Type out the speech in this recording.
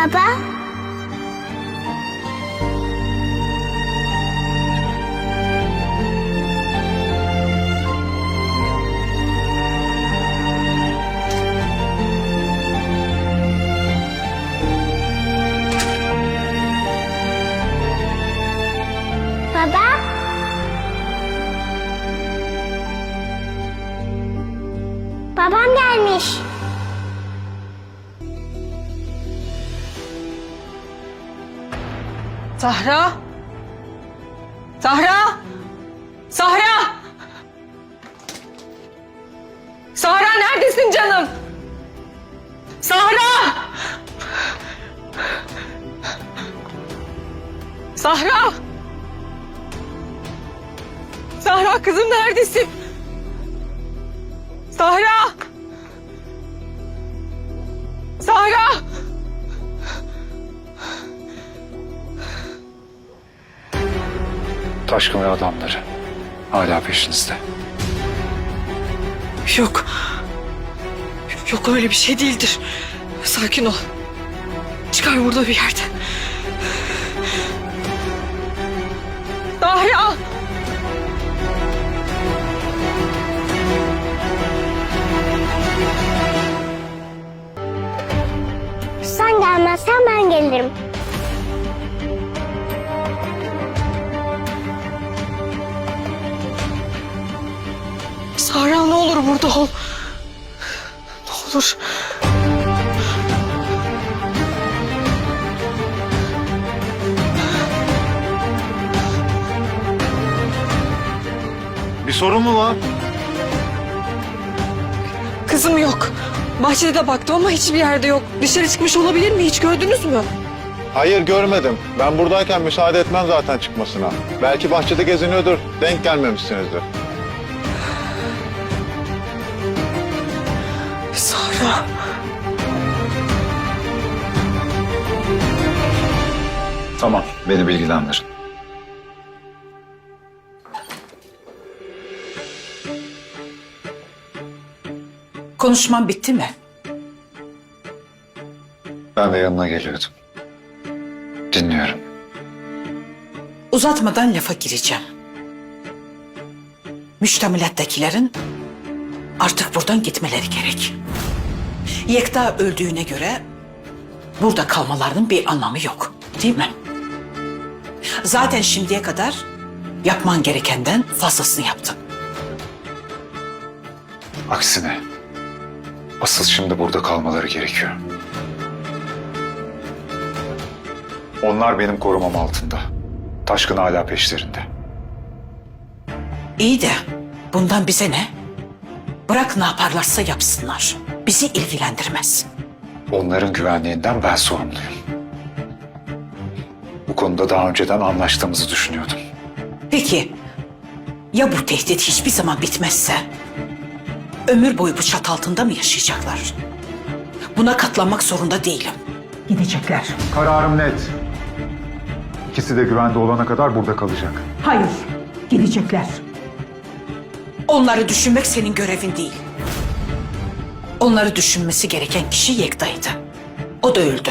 Baba. Baba. Babam gelmiş. Sahra! Sahra! Sahra! Sahra neredesin canım? Sahra! Sahra! Sahra kızım neredesin? Sahra! Taşkın ve adamları hala peşinizde. Yok. Yok öyle bir şey değildir. Sakin ol. Çıkar burada bir yerden. Dahya! Sen gelmezsen ben gelirim. Olur burada ol. Ne olur. Bir sorun mu var? Kızım yok. Bahçede de baktım ama hiçbir yerde yok. Dışarı çıkmış olabilir mi? Hiç gördünüz mü? Hayır görmedim. Ben buradayken müsaade etmem zaten çıkmasına. Belki bahçede geziniyordur. Denk gelmemişsinizdir. Tamam, beni bilgilendirin. Konuşman bitti mi? Ben de yanına geliyordum. Dinliyorum. Uzatmadan lafa gireceğim. Müştemilattekilerin artık buradan gitmeleri gerek. Yekta öldüğüne göre burada kalmalarının bir anlamı yok. Değil mi? Zaten şimdiye kadar yapman gerekenden fazlasını yaptın. Aksine, asıl şimdi burada kalmaları gerekiyor. Onlar benim korumam altında. Taşkın hala peşlerinde. İyi de bundan bize ne? Bırak ne yaparlarsa yapsınlar. Bizi ilgilendirmez. Onların güvenliğinden ben sorumluyum. Bu konuda daha önceden anlaştığımızı düşünüyordum. Peki ya bu tehdit hiçbir zaman bitmezse? Ömür boyu bu çat altında mı yaşayacaklar? Buna katlanmak zorunda değilim. Gidecekler. Kararım net. İkisi de güvende olana kadar burada kalacak. Hayır, gidecekler. Onları düşünmek senin görevin değil. Onları düşünmesi gereken kişi Yekta'ydı. O da öldü.